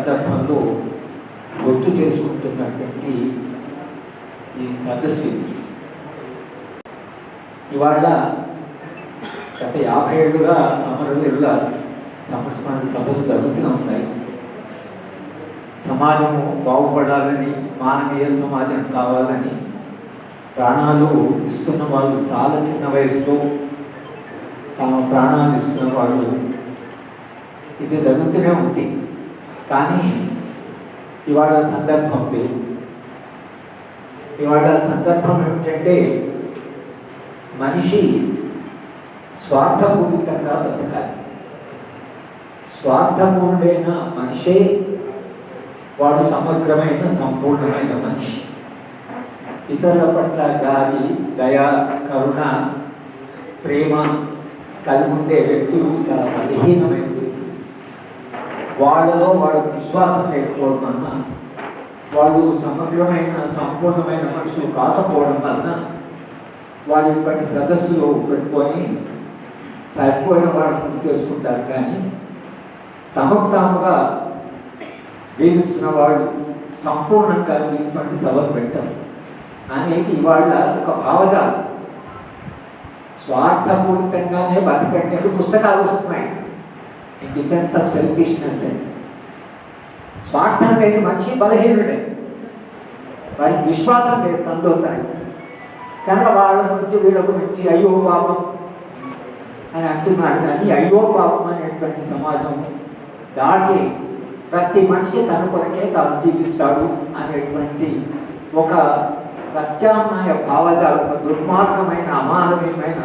సందర్భంలో గుర్తు చేసుకుంటున్నటువంటి ఈ సదస్సు ఇవాళ గత యాభై ఏళ్ళుగా అమరవీరుల సంస్మరణ సభలు జరుగుతూనే ఉన్నాయి. సమాజము బాగుపడాలని మానవీయ సమాజం కావాలని ప్రాణాలు ఇస్తున్న వాళ్ళు చాలా చిన్న వయసులో తమ ప్రాణాలు ఇస్తున్న వాళ్ళు ఇది జరుగుతూనే ఉంది. కానీ ఇవాళ సందర్భం వేరు ఇవాళ సందర్భం ఏమిటంటే మనిషి స్వార్థపూరితంగా బతకాలి. స్వార్థపూర్ణైన మనిషే వాడు సమగ్రమైన సంపూర్ణమైన మనిషి. ఇతరుల పట్ల గాలి దయ కరుణ ప్రేమ కలిగి ఉండే వ్యక్తులు చాలా బలహీనమైన వాళ్ళలో వాళ్ళకు విశ్వాసం లేకపోవడం వలన వాళ్ళు సమగ్రమైన సంపూర్ణమైన మనుషులు కాకపోవడం వలన వాళ్ళు ఇప్పటి సదస్సులో పెట్టుకొని సరిపోయిన వాళ్ళు గుర్తు చేసుకుంటారు. కానీ తమకు తాముగా జీవిస్తున్న వాళ్ళు సంపూర్ణంగా తీసుకుంటే సభలు పెట్టారు. అనేది ఇవాళ ఒక భావజాలం. స్వార్థపూరితంగానే బతకండి పుస్తకాలు వస్తున్నాయి. ఇన్ డిఫెన్స్ ఆఫ్ సెల్ఫిష్నెస్ అని స్వార్థం లేని మనిషి బలహీనుడే వారికి విశ్వాసం లేదు తనలో తనకి కనుక వాళ్ళ గురించి వీళ్ళ గురించి అయ్యో పాపం అని అంటున్నారు కానీ అయ్యో పాపం అనేటువంటి సమాజం దాటి ప్రతి మనిషి తన కొరకే తాను జీవిస్తాడు అనేటువంటి ఒక ప్రత్యామ్నాయ భావజాలం ఒక దుర్మార్గమైన అమానవీయమైన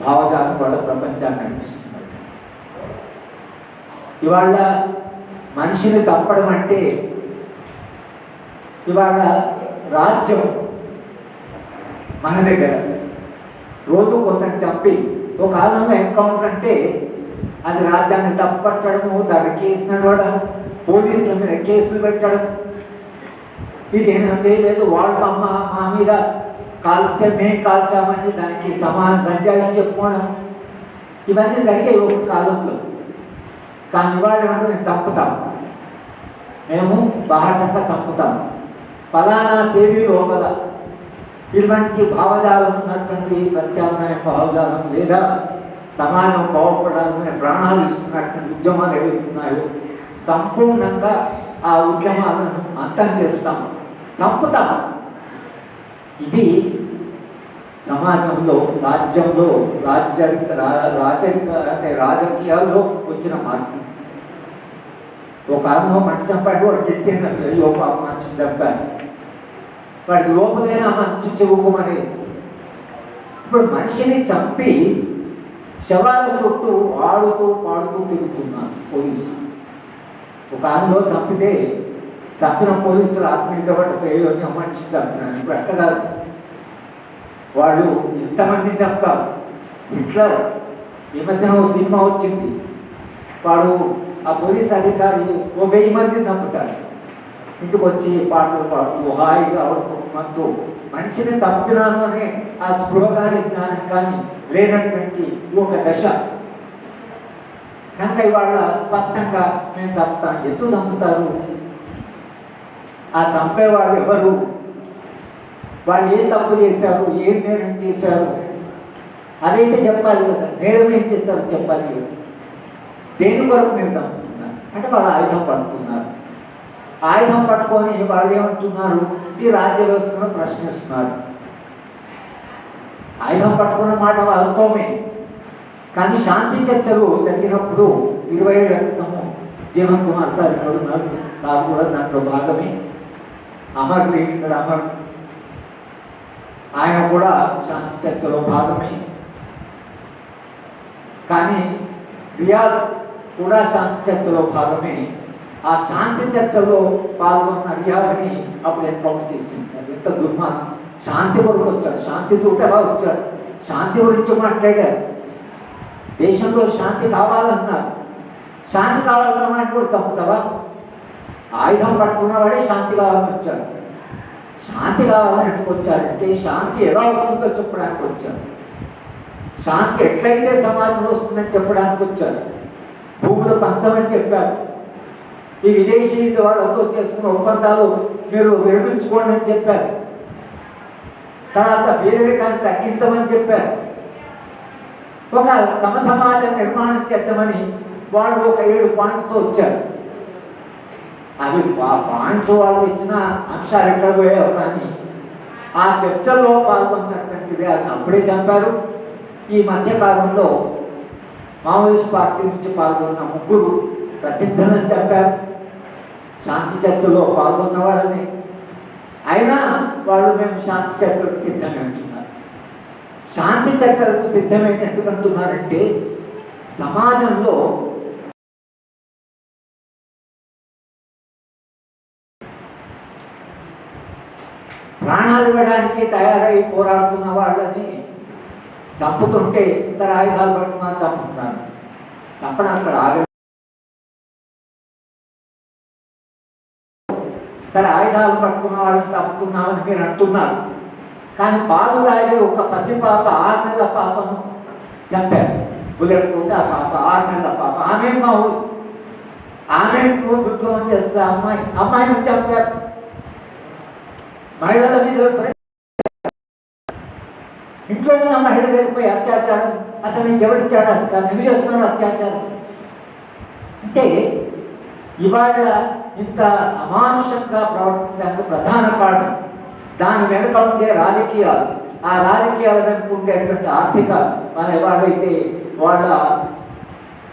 భావజాలం వాళ్ళ ప్రపంచాన్ని నడిపిస్తున్నారు ఇవాళ మనిషిని తప్పడం అంటే ఇవాళ రాజ్యం మన దగ్గర. రోజు కొంతకు చంపి ఒక కాలంలో ఎన్కౌంటర్ అంటే అది రాజ్యాన్ని తప్పట్టడము దాని కేసు నడవడం పోలీసుల మీద కేసులు పెట్టడం. ఇది ఏమంటే లేదు వాళ్ళ అమ్మ మా మీద కాల్స్తే మేము కాల్చామని దానికి సమాన సంజాలు చెప్పుకోవడం. ఇవన్నీ జరిగాయి ఒక కాలంలో. కానీ ఇవాళ ఏమంటే మేము చంపుతాం మేము బాహటంగా చంపుతాం ఫలానా దేవి లోపల ఇటువంటి భావజాలం ఉన్నటువంటి ప్రత్యామ్నాయ భావజాలం లేదా సమాజం బాగుపడాలని ప్రాణాలు ఇస్తున్నటువంటి ఉద్యమాలు ఏవైతున్నాయో సంపూర్ణంగా ఆ ఉద్యమాలను అంతం చేస్తాం చంపుతాం ఇది సమాజంలో రాజ్యంలో రాజ్యరిక రా- రాచరిక అంటే రాజకీయాల్లో వచ్చిన మార్పు. ఒక ఆత్మ మంచి చంపాడు వాడు తిట్టిన అయ్యో పాప మంచి చంపాడు. వాడికి లోపలైనా మనిషి చెవుకోమని. ఇప్పుడు మనిషిని చంపి శవాల చుట్టూ ఆడుతూ పాడుతూ తిరుగుతున్నారు పోలీసు. ఒక కాలంలో చంపితే తప్పిన పోలీసులు ఆత్మీయపడి అయ్యో మనిషి చంపినాను ఇప్పుడు అట్ట వాడు ఇంతమంది తప్ప హిట్లర్ ఈ మధ్యన సినిమా వచ్చింది. వాడు ఆ పోలీస్ అధికారి ఓ వెయ్యి మంది చంపుతాడు. ఇంటికి వచ్చి పాటలు పాడుతూ హాయిగా ఆడుకుంటూ మనిషిని చంపినాను అనే ఆ స్పృహ కానీ జ్ఞానం కానీ లేనటువంటి ఒక దశ. కనుక ఇవాళ స్పష్టంగా నేను చంపుతాను. ఎందుకు చంపుతారు? ఆ చంపేవాళ్ళు ఎవరు? వాళ్ళు ఏం తప్పు చేశారు ఏం నేరం చేశారు అదైతే చెప్పాలి కదా. నేరం ఏం చేశారు చెప్పాలి కదా. దేని కొరకు మీరు చంపుతున్నారు అంటే వాళ్ళు ఆయుధం పట్టుకున్నారు. ఆయుధం పట్టుకొని వాళ్ళు ఏమంటున్నారు? ఈ రాజ్య వ్యవస్థను ప్రశ్నిస్తున్నారు ఆయుధం పట్టుకున్న మాట వాస్తవమే. కానీ శాంతి చర్చలు జరిగినప్పుడు ఇరవై ఏడు క్రితము జీవన్ కుమార్ సార్ ఇక్కడ ఉన్నారు నాకు కూడా దాంట్లో భాగమే. అమర్ ఇక్కడ అమర్ ఆయన కూడా శాంతి చర్చలో భాగమే. కానీ రియాల్ కూడా శాంతి చర్చలో భాగమే. ఆ శాంతి చర్చలో పాల్గొన్న రియాల్ని అప్పుడు ఎన్కౌంటర్ చేసింటారు. ఎంత దుర్మార్గం. శాంతి కొరకు వచ్చాడు. శాంతి దూత ఎలా వచ్చాడు. శాంతి గురించి మాట్లాడారు. దేశంలో శాంతి కావాలన్నారు. శాంతి కావాలన్నా కూడా తప్పు కదా ఆయుధం పట్టుకున్నవాడే శాంతి కావాలని వచ్చాడు. శాంతి కావాలని ఎందుకు వచ్చారంటే శాంతి ఎలా వస్తుందో చెప్పడానికి వచ్చారు. శాంతి ఎట్లయితే సమాజంలో వస్తుందని చెప్పడానికి వచ్చారు. భూములు పంచమని చెప్పారు. ఈ విదేశీ వాళ్ళతో చేసుకున్న ఒప్పందాలు మీరు విరమించుకోండి అని చెప్పారు. తర్వాత పేదరికాన్ని తగ్గించమని చెప్పారు. ఒక సమసమాజ నిర్మాణం చేద్దామని వాళ్ళు ఒక ఏడు పాయింట్స్తో వచ్చారు. అవి ఆ పాయింట్స్ వాళ్ళు ఇచ్చిన అంశాలు ఎక్కడ పోయావు కానీ ఆ చర్చల్లో పాల్గొన్నటువంటిది అది అప్పుడే చంపారు. ఈ మధ్యకాలంలో మావోయిస్ట్ పార్టీ నుంచి పాల్గొన్న ముగ్గురు ప్రతిజ్ఞలను చెప్పారు శాంతి చర్చలో పాల్గొన్న వాళ్ళని. అయినా వాళ్ళు మేము శాంతి చర్చలకు సిద్ధమే అంటున్నారు. శాంతి చర్చలకు సిద్ధమైన అంటున్నారంటే సమాజంలో ప్రాణాలు ఇవ్వడానికి తయారై పోరాడుతున్న వాళ్ళని చంపుతుంటే సరే ఆయుధాలు పట్టుకున్నారు చంపుతున్నారు చంపడం అక్కడ ఆగ సరే ఆయుధాలు పట్టుకున్న వాళ్ళని చంపుతున్నామని మీరు అంటున్నారు. కానీ పాలు తాగే ఒక పసిపాప ఆరు నెలల పాపను చంపారు. బుల్లెట్ కొట్టి ఆ పాప ఆరు నెలల పాప. ఆమె మా ఊరు. ఆమె విప్లవం చేస్తే అమ్మాయి అమ్మాయిని చంపారు. మహిళల మీద ఇంట్లో ఉన్న మహిళలపై అత్యాచారం అసలు నీకు ఎవరిచ్చాడు అది ఎందుకు చేస్తున్నాను అత్యాచారం. అంటే ఇవాళ ఇంత అమానుషంగా ప్రవర్తించడానికి ప్రధాన కారణం. దాని వెనుక ఉండే రాజకీయాలు ఆ రాజకీయాల వెనుక ఉండేటువంటి ఆర్థిక మన ఎవరైతే వాళ్ళ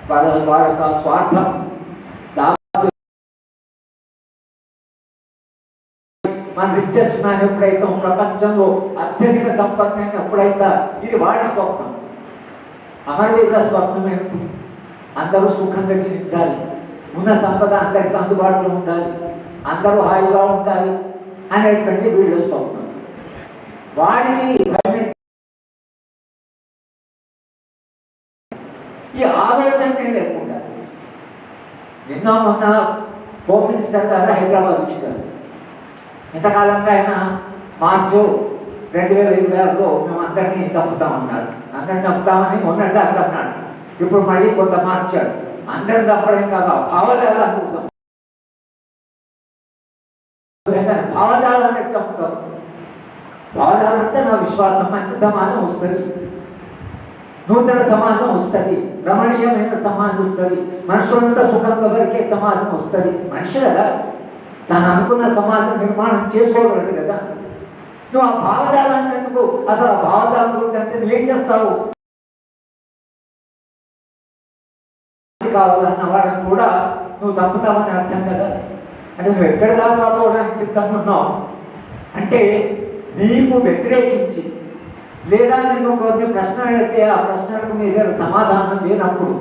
వాళ్ళ వాళ్ళ యొక్క స్వార్థం. మన రిచెస్ట్ మ్యాన్ ఎప్పుడైతే ప్రపంచంలో అత్యధిక సంపన్నమైన ఎప్పుడైతే ఇది వాడి స్వప్నం. అమరవీరుల స్వప్నం ఏంటి అందరూ సుఖంగా జీవించాలి. ఉన్న సంపద అందరికీ అందుబాటులో ఉండాలి. అందరూ హాయిగా ఉండాలి అనేటువంటి వీళ్ళ స్వప్నం. వాడికి ఈ ఆలోచనే లేకుండా నిన్న మొన్న హోమ్ మినిస్టర్ గారు హైదరాబాద్ వచ్చారు. ఇంతకాలంగా ఆయన మార్చు రెండు వేల ఇరవై ఆరులో మేము అందరినీ చంపుతామన్నాడు అందరిని చంపుతామని మొన్నటి దాకా అన్నాడు. ఇప్పుడు మళ్ళీ కొంత మార్చాడు. అందరిని చంపడం కాదు భావజాలు అనుకుంటాం భావజాలాన్ని చంపుతాం. భావజాలంటే నా విశ్వాసం. మంచి సమాజం వస్తుంది. నూతన సమాజం వస్తుంది. రమణీయమైన సమాజం వస్తుంది. మనుషులంతా సుఖంగా వరకే సమాజం వస్తుంది. మనిషి కదా తను అనుకున్న సమాజం నిర్మాణం చేసుకోగలడు కదా. నువ్వు ఆ భావజాలాన్ని ఎందుకు? అసలు ఆ భావజాలం గురించి నువ్వేం చేస్తావు? కావాలన్న కూడా నువ్వు తప్పుతావని అర్థం కదా. అంటే నువ్వు ఎక్కడ దాకా పోవడానికి సిద్ధంగా ఉన్నావు? అంటే నీకు వ్యతిరేకించి లేదా నేను కొన్ని ప్రశ్నలు అడిగితే ఆ ప్రశ్నలకు మీద సమాధానం లేనప్పుడు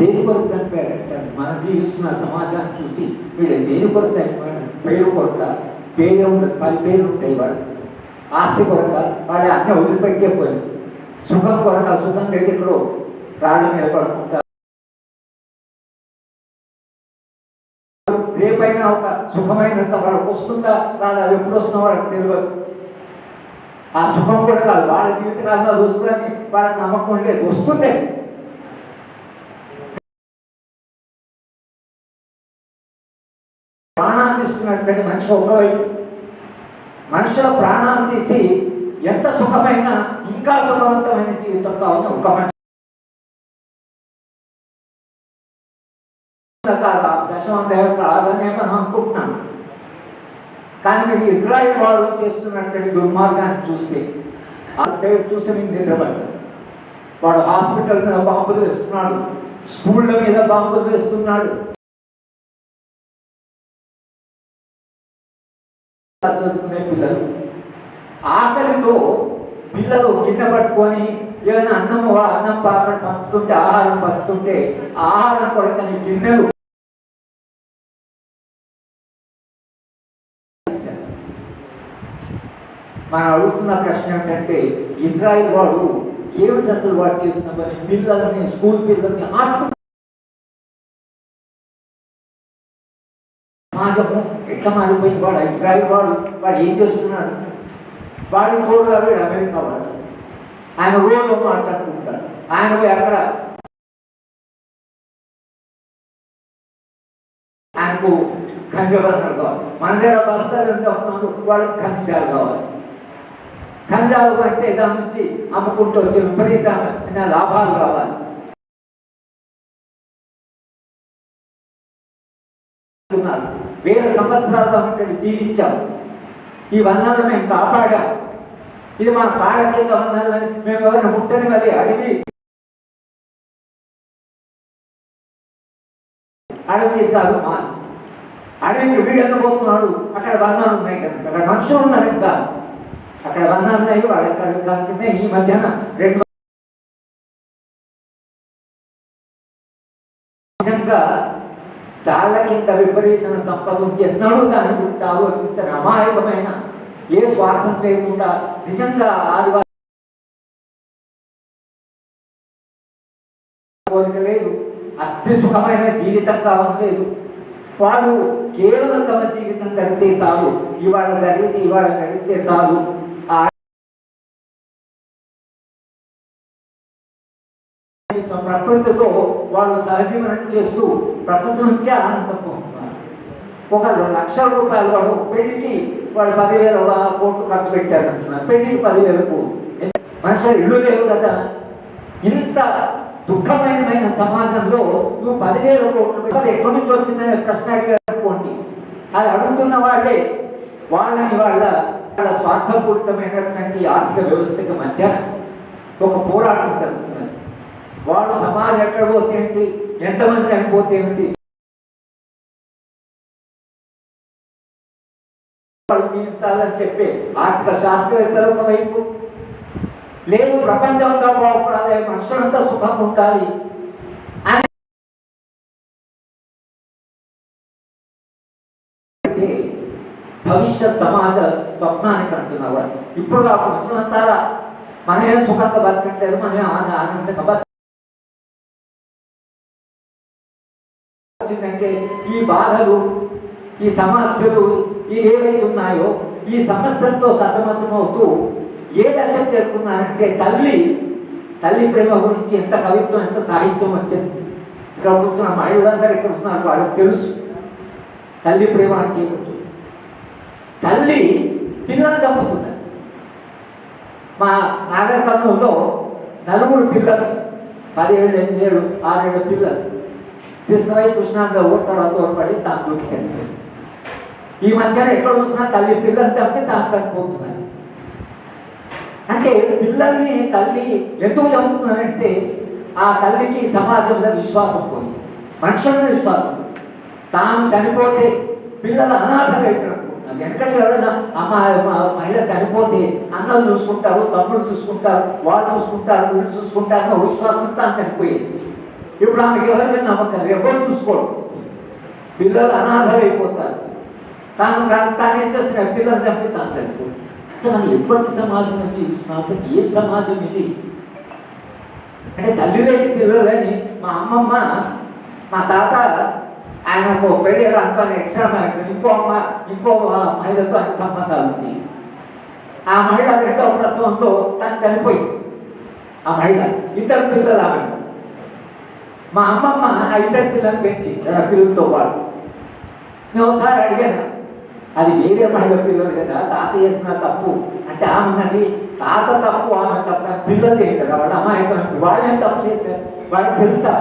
దేని కొరకు చనిపోయాడంటే మనం జీవిస్తున్న సమాజాన్ని చూసి వీడు దేని కొరకు చనిపోయాడు పేరు కొరక పేరు ఉండదు పది పేర్లు ఉంటాయి వాడు. ఆస్తి కొరక వాడు అన్నీ వదిలిపెట్టే పోయి. సుఖం కొరక సుఖం లేదు ఇప్పుడు రాళ్ళ మీద రేపైనా ఒక సుఖమైన వాళ్ళకి వస్తుందా? రాదా? అది ఎప్పుడు వస్తున్నా వాళ్ళకి తెలియదు ఆ సుఖం కూడా కాదు. వాళ్ళ జీవితకాలంలో అది వస్తుందని వాళ్ళకి నమ్మకం లేదు వస్తుండే. ప్రాణాన్ని మనిషి ఒకవైపు మనుషుల ప్రాణాలు తీసి ఎంత సుఖమైన ఇంకా సుఖవంతమైన జీవితం కావాలని ఒక మనిషి. కాదా దశమ దేవ మనం అనుకుంటున్నాం. కానీ మీరు ఇజ్రాయిల్ వాళ్ళు చేస్తున్నటువంటి దుర్మార్గాన్ని చూస్తే అంటే దేవుడు చూసి మీకు నిద్రపడతారు వాడు హాస్పిటల్ మీద బాంబులు వేస్తున్నాడు స్కూళ్ళ మీద బాంబులు వేస్తున్నాడు. చదువుకునే పిల్లలు. ఆకలితో పిల్లలు గిన్నె పట్టుకొని ఏదైనా అన్నం అన్నం పాకం పంచుతుంటే ఆహారం పంచుతుంటే ఆహారం కొడకని గిన్నెలు. మనం అడుగుతున్న ప్రశ్న ఏంటంటే ఇజ్రాయిల్ వాడు ఏమి దశలు వాడు చేస్తున్న పని? పిల్లల్ని స్కూల్ పిల్లల్ని హాస్పిటల్ సమాజము లెక్క ఆగిపోయింది వాడు అభిప్రాయం వాడు వాడు ఏం చేస్తున్నాడు? వాడి గోళ్ళు అవి అమెరికా వాడు ఆయన ఊళ్ళో మాట్లాడుకుంటాడు. ఆయన ఎక్కడ ఆయనకు ఖంజబర్ణాలు కావాలి. మన దగ్గర బస్తాలు ఎంత ఉన్నాను వాళ్ళకి ఖంజాలు కావాలి. ఖంజాలు అంటే దాని నుంచి అమ్ముకుంటూ వచ్చే విపరీతమైన లాభాలు కావాలి ఉన్నారు. వేల సంవత్సరాలుగా ఇక్కడ జీవించాం ఈ వనాలను మేము కాపాడాం. ఇది మా పాడకేక వనాలని మేము ఎవరిని ముట్టని మరి అడిగి అడవి కాదు మా అడవికి వీడు వెళ్ళబోతున్నాడు అక్కడ వర్ణాలు ఉన్నాయి కదా. అక్కడ మనుషులు ఉన్నారు కదా. అక్కడ వర్ణాలు ఉన్నాయి. వాళ్ళ దానికినే ఈ మధ్యాహ్నం రెండు తాళ్ళ కింద విపరీతమైన సంపద ఉంది ఎన్నడూ దాని గురించి ఆలోచించని అమాయకమైన ఏ స్వార్థం లేకుండా నిజంగా ఆదివాసి కోరిక లేదు. అతి సుఖమైన జీవితం కావడం లేదు. వాళ్ళు కేవలం తమ జీవితం గడితే చాలు. ఇవాళ జరిగితే ఇవాళ గడితే చాలు. ప్రకృతితో వాళ్ళు సహజీవనం చేస్తూ ప్రకృతి నుంచే ఆనందం పొందుతున్నారు ఒక లక్షల రూపాయలు వాడు పెళ్ళికి వాడు పదివేల కోట్లు ఖర్చు పెట్టారు అంటున్నారు. పెళ్ళికి పదివేలకు కోట్లు. మనుషులు ఇల్లు లేవు కదా. ఇంత దుఃఖమయమైన సమాజంలో నువ్వు పదివేల కోట్లు అది ఎక్కడి నుంచి వచ్చిందని ప్రశ్న అడిగారుకోండి అది అడుగుతున్న వాళ్ళే వాళ్ళని వాళ్ళ వాళ్ళ స్వార్థపూరితమైనటువంటి ఆర్థిక వ్యవస్థకి మధ్య ఒక పోరాటం జరుగుతున్నది. వాళ్ళు సమాజం ఎక్కడ పోతే ఏంటి? ఎంతమంది చనిపోతే ఏమిటి వాళ్ళు జీవించాలని చెప్పి ఆర్థిక శాస్త్రవేత్తలు ఒకవైపు లేదు ప్రపంచంగా బాగుపడాలి మనుషులంతా సుఖం ఉండాలి. అని భవిష్య సమాజ స్వప్నానికి అంటున్నారు. ఇప్పుడు ఆ మనుషులంతా మనమే సుఖంగా బతకట్లేదు మనమే ఆనందంగా బతక వచ్చిందంటే ఈ బాధలు ఈ సమస్యలు ఇవి ఏవైతే ఉన్నాయో ఈ సమస్యలతో సతమతమవుతూ ఏ దశకు చేరుకున్నారంటే తల్లి తల్లి ప్రేమ గురించి ఎంత కవిత్వం ఎంత సాహిత్యం వచ్చింది. ఇక్కడ కూర్చున్న మహిళలందరూ ఇక్కడ ఉన్నారు? వాళ్ళకి తెలుసు. తల్లి ప్రేమ అంటే తల్లి పిల్లలు చంపుతున్నారు మా నాగర్ నలుగురు పిల్లలు పదిహేడు ఎనిమిదేళ్ళు ఆరేడు పిల్లలు. తీసుకుపోయి కృష్ణాంలో ఊరుతారు తోడ్పడి తాను దూకి చనిపోయింది ఈ మధ్యన ఎక్కడ చూసినా తల్లి పిల్లలు చంపి తాను చనిపోతున్నారు అంటే పిల్లల్ని తల్లి ఎందుకు చంపుతున్నారంటే ఆ తల్లికి సమాజంలో విశ్వాసం పోయింది. మనుషుల విశ్వాసం తాను చనిపోతే పిల్లలు అనాథలు అయిపోతున్నారు ఎక్కడ ఎవరైనా అమ్మ మా- మహిళ చనిపోతే అన్నలు చూసుకుంటారు తమ్ముడు చూసుకుంటారు వాళ్ళు చూసుకుంటారు వీళ్ళు చూసుకుంటారు విశ్వాసంతో విశ్వాసం తాను చనిపోయేది. ఇప్పుడు ఆమెకి ఎవరి మీద నమ్మకం ఎవరు చూసుకోడు పిల్లలు అనాథలు తాను తాను తాను ఏం చేస్తున్నారు పిల్లలు చంపి తాను చనిపోతుంది అంటే మనం ఎప్పటి సమాజం జీవిస్తున్నాం అసలు ఏం సమాజం ఇది? అంటే తల్లి లేని పిల్లలని మా అమ్మమ్మ మా తాత ఆయన ఒక పెళ్ళి అంతా ఎక్స్ట్రా మ్యారేజ్ ఇంకో అమ్మ ఇంకో మహిళతో ఆయన సంబంధాలు ఉంది ఆ మహిళ రెండవ ప్రసవంలో తను చనిపోయింది. ఆ మహిళ ఇద్దరు పిల్లలు ఆమె. మా అమ్మమ్మ ఆ ఇద్దరు పిల్లలు పెంచి ఆ పిల్లలతో పాటు నేను ఒకసారి అడిగాను అది వేరే మహిళ పిల్లలు కదా తాత చేసిన తప్పు. అంటే ఆమె తాత తప్పు ఆమె తప్పు పిల్లలు ఏంటి కదా వాళ్ళ అమ్మాయి వాళ్ళు ఏం తప్పు చేశారు? వాళ్ళకి తెలుసా?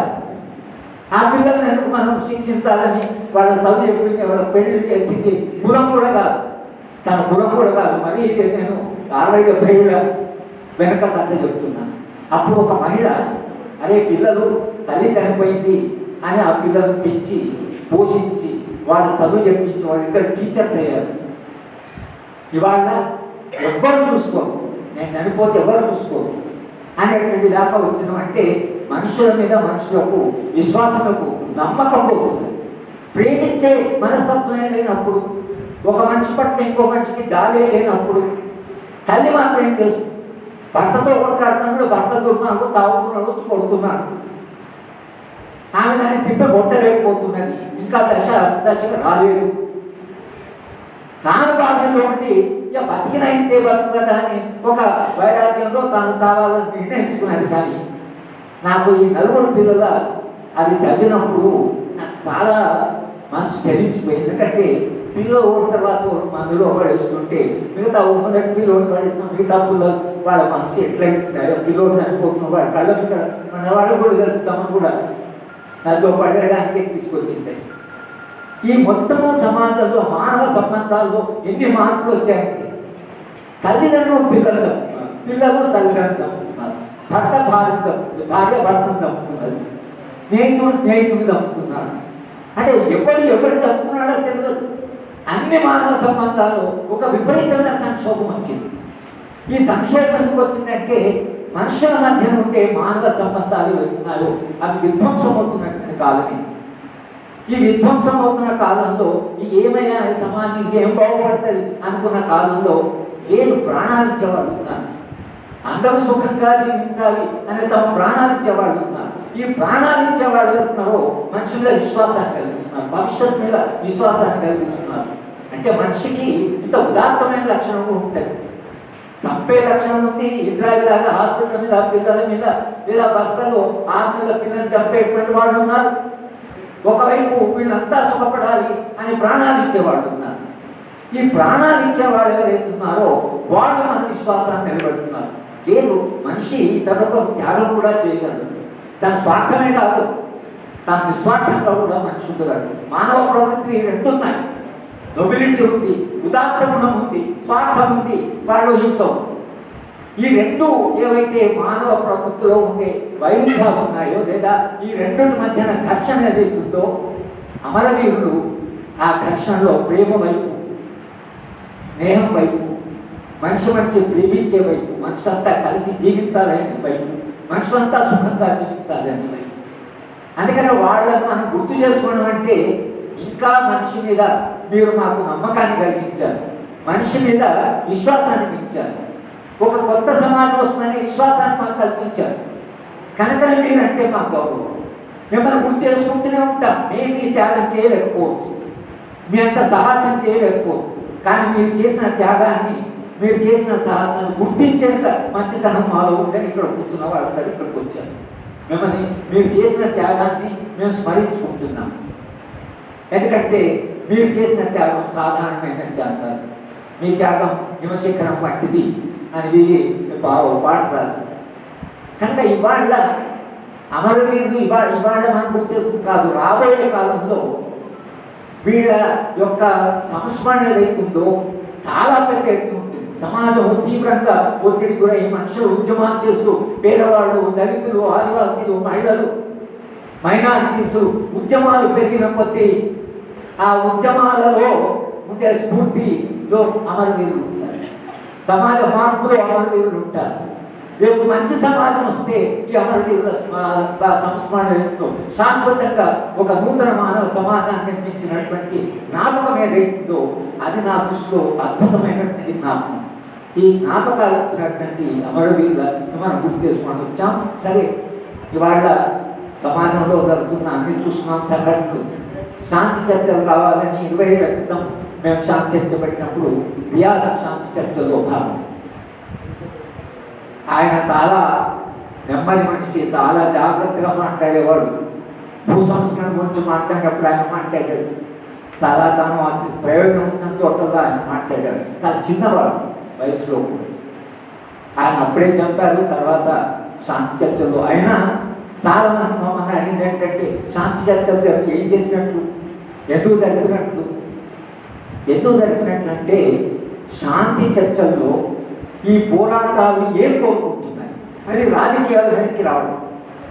ఆ పిల్లల్ని ఎందుకు మనం శిక్షించాలని వాళ్ళ చదువు చెప్పింది వాళ్ళ పెళ్ళి చేసింది గుణం కూడా కాదు. తన గుణం కూడా కాదు. మరి ఇది నేను అరవై డెబ్బై వెనక కథ చెప్తున్నాను అప్పుడు ఒక మహిళ అరే పిల్లలు తల్లి చనిపోయింది అని ఆ పిల్లలు పెంచి పోషించి వాళ్ళ చదువు చెప్పించి వాళ్ళిద్దరు టీచర్స్ అయ్యారు. ఇవాళ ఎవ్వరు చూసుకోరు. నేను చనిపోతే ఎవరు చూసుకోరు? అనేటువంటి దాకా వచ్చినామంటే మనుషుల మీద మనుషులకు విశ్వాసములకు నమ్మకం పోతుంది. ప్రేమించే మనస్తత్వమే లేనప్పుడు ఒక మనిషి పట్ల ఇంకో మనిషికి జాలే లేనప్పుడు తల్లి మాత్రం ఏం తెలుసు భర్తతో కొడుకాడుతున్నాడు భర్త దుర్మార్గు తాగుతున్నాడు కొడుతున్నాడు ఆమె దాన్ని తిప్ప కొట్టలేకపోతున్నది ఇంకా దశ దశకు రాలేదు. తాను బాధల్లో ఉండి ఇక బతికినైతే బతుకు కదా అని ఒక వైరాగ్యంలో తాను చావాలని నిర్ణయించుకున్నది కానీ నాకు ఈ నలుగురు పిల్లల అది చదివినప్పుడు నాకు చాలా మనసు చలించిపోయింది. ఎందుకంటే పిల్లలు ఓడిన తర్వాత మందులో పడేస్తుంటే మిగతా మొదటి పిల్లోడు పడేస్తాం మిగతా పిల్లలు వాళ్ళ మనసు ఎట్లయితే పిల్లోడు చనిపోతున్న వాడు కళ్ళ మన వాళ్ళు కూడా కలుస్తామని కూడా దాంట్లో పడేయడానికి తీసుకొచ్చింది. ఈ మొత్తము సమాజంలో మానవ సంబంధాల్లో ఎన్ని మార్పులు వచ్చాయంటే తల్లిదండ్రులు పిల్లలు పిల్లలు తల్లిదండ్రులు భర్త భార్య భార్య భర్తను తప్పుతున్నారు స్నేహితుడు స్నేహితుడు తప్పుతున్నారు అంటే ఎవరు ఎవరు చంపుతున్నాడో తెలియదు. అన్ని మానవ సంబంధాలు ఒక విపరీతమైన సంక్షోభం వచ్చింది. ఈ సంక్షోభం ఎందుకు వచ్చిందంటే మనుషుల మధ్య ఉండే మానవ సంబంధాలు వెళ్తున్నారు అవి విధ్వంసం అవుతున్నటువంటి కాలమే. ఈ విధ్వంసం అవుతున్న కాలంలో ఈ ఏమైనా సమాజం ఏం బాగుపడుతుంది అనుకున్న కాలంలో నేను ప్రాణాలు ఇచ్చేవాళ్ళు ఉన్నారు అందరూ సుఖంగా జీవించాలి అనే తమ ప్రాణాలు ఇచ్చేవాళ్ళు ఉన్నారు ఈ ప్రాణాలు ఇచ్చేవాళ్ళు ఎవరున్నారో మనుషుల్లో విశ్వాసాన్ని కలిగిస్తున్నారు. భవిష్యత్ మీద విశ్వాసాన్ని కలిగిస్తున్నారు. అంటే మనిషికి ఇంత ఉదాత్తమైన లక్షణము ఉంటుంది చంపే లక్షణం ఉంది. ఇజ్రాయల్ లాగా హాస్పిటల్ మీద పిల్లల మీద లేదా బస్తలో ఆత్మీయుల పిల్లలు చంపేటువంటి వాళ్ళు ఉన్నారు. ఒకవైపు వీళ్ళంతా సుఖపడాలి అని ప్రాణాలు ఇచ్చేవాళ్ళు ఉన్నారు. ఈ ప్రాణాలు ఇచ్చేవాళ్ళు ఎవరైతే ఉన్నారో వాళ్ళు మన విశ్వాసాన్ని నిలబెడుతున్నారు. లేదు మనిషి తనకు త్యాగం కూడా చేయగలరు తన స్వార్థమే కాదు తన నిస్వార్థంగా కూడా మనిషి ఉండగలడు. మానవ ప్రవృత్తి రెండు ఉన్నాయి. నొబిలిటీ ఉంది. ఉదాత్త గుణం ఉంది స్వార్థం ఉంది వాళ్ళు హింస ఉంది. ఈ రెండు ఏవైతే మానవ ప్రకృతిలో ఉండే వైవిధ్యాలు ఉన్నాయో లేదా ఈ రెండు మధ్యన ఘర్షణ ఏదైతుందో ఉందో అమరవీరులు ఆ ఘర్షణలో ప్రేమ వైపు స్నేహం వైపు మనిషి మనిషి ప్రేమించే వైపు మనుషులంతా కలిసి జీవించాలనే వైపు మనుషులంతా సుఖంగా జీవించాలని వైపు అందుకని వాళ్ళని మనం గుర్తు చేసుకోవడం అంటే ఇంకా మనిషి మీద మీరు మాకు నమ్మకాన్ని కలిగించారు. మనిషి మీద విశ్వాసాన్ని పెంచారు. ఒక కొత్త సమాజం వస్తుందని విశ్వాసాన్ని మాకు కల్పించారు. కనుక మీరంటే మాకు గౌరవం. మిమ్మల్ని గుర్తు చేసుకుంటూనే ఉంటాం. మేము మీ త్యాగం చేయలేకపోవచ్చు. మీ అంత సాహసం చేయలేకపోవచ్చు. కానీ మీరు చేసిన త్యాగాన్ని మీరు చేసిన సాహసాన్ని గుర్తించేంత మంచితనం మాలో ఉందని ఇక్కడ కూర్చున్న వాళ్ళందరూ ఇక్కడికి వచ్చారు. మిమ్మల్ని మీరు చేసిన త్యాగాన్ని మేము స్మరించుకుంటున్నాం. ఎందుకంటే మీరు చేసిన త్యాగం సాధారణమైన త్యాగం మీ త్యాగం హిమశిఖరం వంటిది అని వీరి బావ పాట రాసింది. కనుక ఇవాళ అమరవీరులు ఇవా ఇవాళ మనం గుర్తు చేసుకుని కాదు రాబోయే కాలంలో వీళ్ళ యొక్క సంస్మరణ ఏదైతుందో చాలా పెద్ద ఎత్తున ఉంటుంది. సమాజం తీవ్రంగా ఒత్తిడి కూడా ఈ మనుషులు ఉద్యమాలు చేస్తూ పేదవాళ్ళు దళితులు ఆదివాసీలు మహిళలు మైనారిటీస్ ఉద్యమాలు పెరిగిన కొద్దీ ఆ ఉద్యమాలలో ఉండే స్ఫూర్తిలో అమరవీరులు ఉంటారు. సమాజ మార్పులో అమరవీరులు ఉంటారు. రేపు మంచి సమాజం వస్తే ఈ అమరవీరుల సంస్మరణ ఎంతో శాశ్వతంగా ఒక నూతన మానవ సమాజాన్ని నిర్మించినటువంటి జ్ఞాపకం ఏదైతుందో అది నా దృష్టిలో అద్భుతమైనటువంటి జ్ఞాపకం. ఈ జ్ఞాపకాలు వచ్చినటువంటి అమరవీరుల మనం గుర్తు చేసుకొని వచ్చాం. సరే ఇవాళ సమాజంలో జరుగుతున్న అన్ని చూస్తున్నాం సంఘటనలు. శాంతి చర్చలు కావాలని ఇరవై క్రితం మేము శాంతి చర్చ పెట్టినప్పుడు రియాద శాంతి చర్చలో భాగం. ఆయన చాలా నెమ్మది మనిషి చాలా జాగ్రత్తగా మాట్లాడేవాడు. భూ సంస్కరణ గురించి మాట్లాడినప్పుడు ఆయన మాట్లాడాడు. చాలా తాను అతి ప్రయోజనం ఉన్న చోటగా ఆయన మాట్లాడాడు. చాలా చిన్నవాడు వయసులో ఆయన అప్పుడే చంపారు తర్వాత శాంతి చర్చలో అయినా చాలా మంది మమ్మల్ని అడిగింది ఏంటంటే శాంతి చర్చలు ఏం చేసినట్టు ఎందుకు జరిపినట్లు ఎందుకు జరిపినట్లు అంటే శాంతి చర్చల్లో ఈ పోరాటాలు ఏం కోరుకుంటున్నాయి అది రాజకీయాలు వెనక్కి రావడం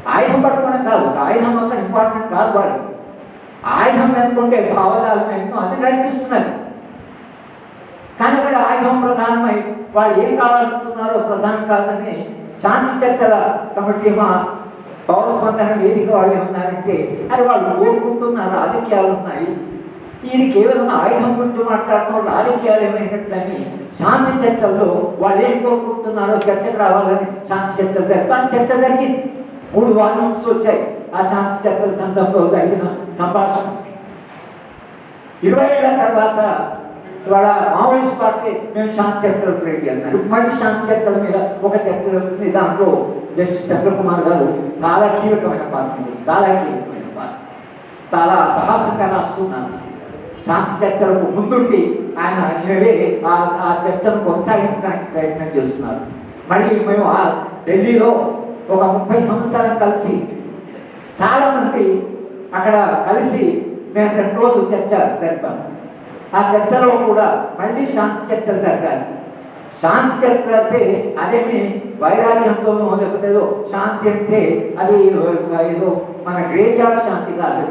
ఆయుధం పట్టుకోవడం కాదు ఆయుధం అక్కడ ఇంపార్టెంట్ కాదు వాడు ఆయుధం వెనుకుంటే భావజాలం ఎన్నో అది నడిపిస్తున్నారు. కానీ అక్కడ ఆయుధం ప్రధానమై వాళ్ళు ఏం కావాలనుకుంటున్నారో ప్రధానం కాదని శాంతి చర్చల కమిటీ మా పౌర స్పందన వేదిక వాళ్ళు ఏమన్నారంటే అది వాళ్ళు కోరుకుంటున్న రాజకీయాలు ఉన్నాయి. ఇది కేవలం ఆయుధం గురించి మాట్లాడటం రాజకీయాలు ఏమైనట్లని శాంతి చర్చల్లో వాళ్ళు ఏం కోరుకుంటున్నారో చర్చకు రావాలని శాంతి చర్చలు జరుపుతాను చర్చ జరిగింది. మూడు వాల్యూమ్స్ వచ్చాయి ఆ శాంతి చర్చల సందర్భంలో జరిగిన సంభాషణ. ఇరవై ఏళ్ళ తర్వాత ఇవాళ మావోయిస్ట్ పార్టీ మేము శాంతి చర్చలకు రెడీ అన్నారు. మళ్ళీ శాంతి చర్చల మీద ఒక చర్చ జరుగుతుంది దాంట్లో జస్టిస్ చంద్రకుమార్ గారు చాలా కీలకమైన పాత్ర చాలా కీలకమైన పాత్ర. చాలా సాహసంగా రాస్తున్నాను శాంతి చర్చలకు ముందుండి ఆయన ఇవే ఆ చర్చను కొనసాగించడానికి ప్రయత్నం చేస్తున్నారు. మళ్ళీ మేము ఆ ఢిల్లీలో ఒక ముప్పై సంవత్సరాలు కలిసి చాలామంది అక్కడ కలిసి మేము రెండు రోజులు చర్చ జరిపాము. ఆ చర్చలో కూడా మళ్ళీ శాంతి చర్చలు జరగాలి. శాంతి చర్చ అంటే అదేమి వైరాగ్యంతో లేకపోతే ఏదో శాంతి అంటే అది ఏదో మన గ్రేజాడ శాంతి కాదు.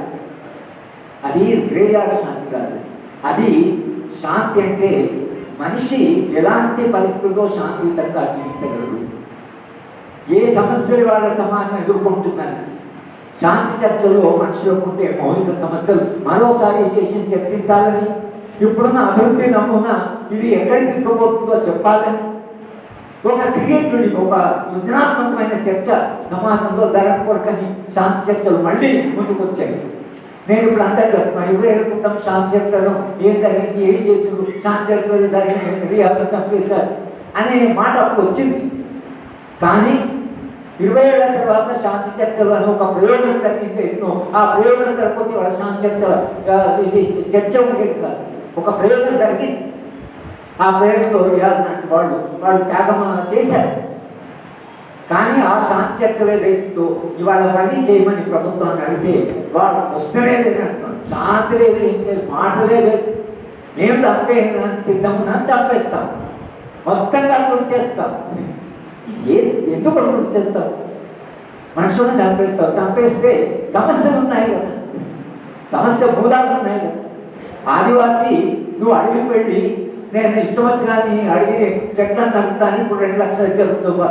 అది గ్రేవ్యార్డ్ శాంతి కాదు. అది శాంతి అంటే మనిషి ఎలాంటి పరిస్థితుల్లో శాంతియుతంగా జీవించగలడు? ఏ సమస్యలు వాళ్ళ సమాజం ఎదుర్కొంటున్నారు శాంతి చర్చలో మనుషులకు ఉండే మౌలిక సమస్యలు మరోసారి ఈ దేశం చర్చించాలని ఇప్పుడున్న అభివృద్ధి నమూనా ఇది ఎక్కడికి తీసుకుపోతుందో చెప్పాలని ఒక క్రియేటివిటీ ఒక సృజనాత్మకమైన చర్చ సమాజంలో జరగకూడకని శాంతి చర్చలు మళ్ళీ ముందుకు వచ్చాయి నేను ఇప్పుడు అంతా చెప్తున్నాను ఇరవై ఏళ్ళ క్రితం శాంతి చర్చలు ఏం జరిగింది ఏం చేసిండ్రు శాంతి చర్చలు జరిగింది రియాలు చంపేశారు అనే మాట అప్పుడు వచ్చింది. కానీ ఇరవై ఏళ్ళ తర్వాత శాంతి చర్చలు అని ఒక ప్రయోజనం జరిగింది ఎన్నో ఆ ప్రయోజనం జరగకపోతే వాళ్ళ శాంతి చర్చల ఇది చర్చ ఉండేది కాదు. ఒక ప్రయోగం జరిగింది. ఆ ప్రయోగంలో ఇవాళ వాళ్ళు వాళ్ళు త్యాగం చేశారు. కానీ ఆ శాంతి చర్చలే ఇవాళ పని చేయమని ప్రభుత్వాన్ని అడిగితే వాళ్ళు వస్తూనే లేదు అంటున్నారు. శాంతి లేదు ఏం లేదు మాటలే లేదు మేము చంపేయడానికి సిద్ధమున్నా చంపేస్తాం. మొత్తంగా కూడా చేస్తాం. ఏ ఎందుకు అప్పుడు చేస్తావు మనుషులను చంపేస్తావు చంపేస్తే సమస్యలు ఉన్నాయి కదా. సమస్య మూలాలు ఉన్నాయి కదా. ఆదివాసి నువ్వు అడవికి వెళ్ళి నేను ఇష్టం వచ్చినాన్ని అడిగి చెట్లను నమ్ముతాను ఇప్పుడు రెండు లక్షల చెట్లు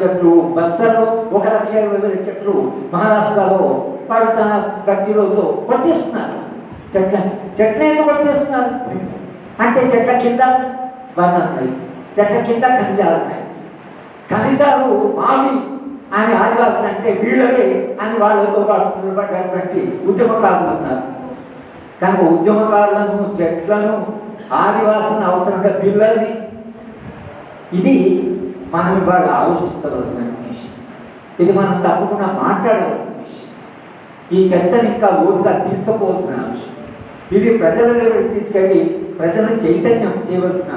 చెట్లు బస్తర్లో ఒక లక్ష ఇరవై వేల చెట్లు మహారాష్ట్రలో వాడు తన గచ్చిలో కొట్టేస్తున్నారు చెట్ల చెట్లను ఎందుకు కొట్టేస్తున్నారు? అంటే చెట్ల కింద వనం చెట్ల కింద ఖనిజాలు ఉన్నాయి. ఖనిజాలు మావి అని ఆదివాసులు అంటే వీళ్ళవే అని వాళ్ళతో పాటు నిలబడ్డటువంటి ఉద్యమకారులు ఉన్నారు. కనుక ఉద్యమకారులను చెట్లను ఆదివాసులను అవసరంగా పిల్లల్ని. ఇది మనం ఇవాళ ఆలోచించవలసిన విషయం. ఇది మనం తప్పకుండా మాట్లాడవలసిన విషయం. ఈ చర్చను ఇంకా లోతుగా తీసుకుపోవలసిన విషయం. ఇది ప్రజల దగ్గరికి తీసుకెళ్ళి ప్రజలను చైతన్యం చేయవలసిన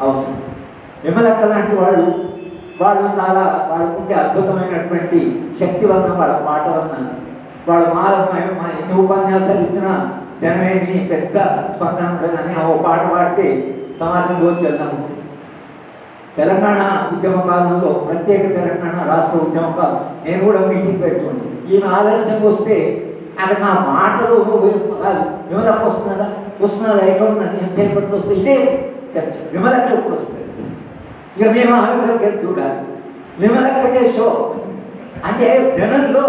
అవసరం. విమలక్క లాంటి వాళ్ళు వాళ్ళు చాలా వాళ్ళకుంటే అద్భుతమైనటువంటి శక్తి వలన వాళ్ళ పాట వలన వాళ్ళు మాల మా ఎన్ని ఉపన్యాసాలు ఇచ్చినా జనమేమి పెద్ద స్పందన ఉండదని ఆ ఓ పాట పాడితే సమాజంలో వెళ్దాము తెలంగాణ ఉద్యమ కాలంలో ప్రత్యేక తెలంగాణ రాష్ట్ర ఉద్యమ కాలం నేను కూడా మీటింగ్ పెట్టుకోండి ఈయన ఆలస్యం వస్తే అక్కడ నా మాటలు విమలకు వస్తున్నదా వస్తున్నదా ఎక్కడ ఉన్నది ఎంతసేపట్లో వస్తే ఇదే చర్చ. విమలకు ఎప్పుడు వస్తుంది? ఇక మేము ఆవిడకి చూడాలి విమలక్కకే షో. అంటే జనంలో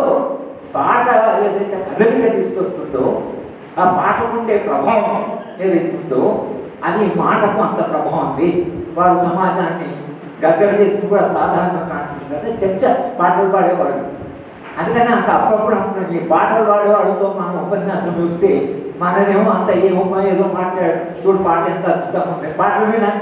పాట ఏదైతే కదలిక తీసుకొస్తుందో ఆ పాటకు ఉండే ప్రభావం ఏదైతుందో అది మాటకు అంత ప్రభావం ఉంది. వారు సమాజాన్ని గగ్గర చేసి కూడా సాధారణంగా అంటుంది చర్చ పాటలు పాడేవాడు అందుకని అంత అప్పుడప్పుడు అంటున్నాను ఈ పాటలు పాడేవాడితో మనం ఉపన్యాసం చూస్తే మననేమో అంత ఏమో ఏదో మాట్లాడు. చూడు పాట ఎంత అద్భుతంగా ఉంది. పాటలు వినాలి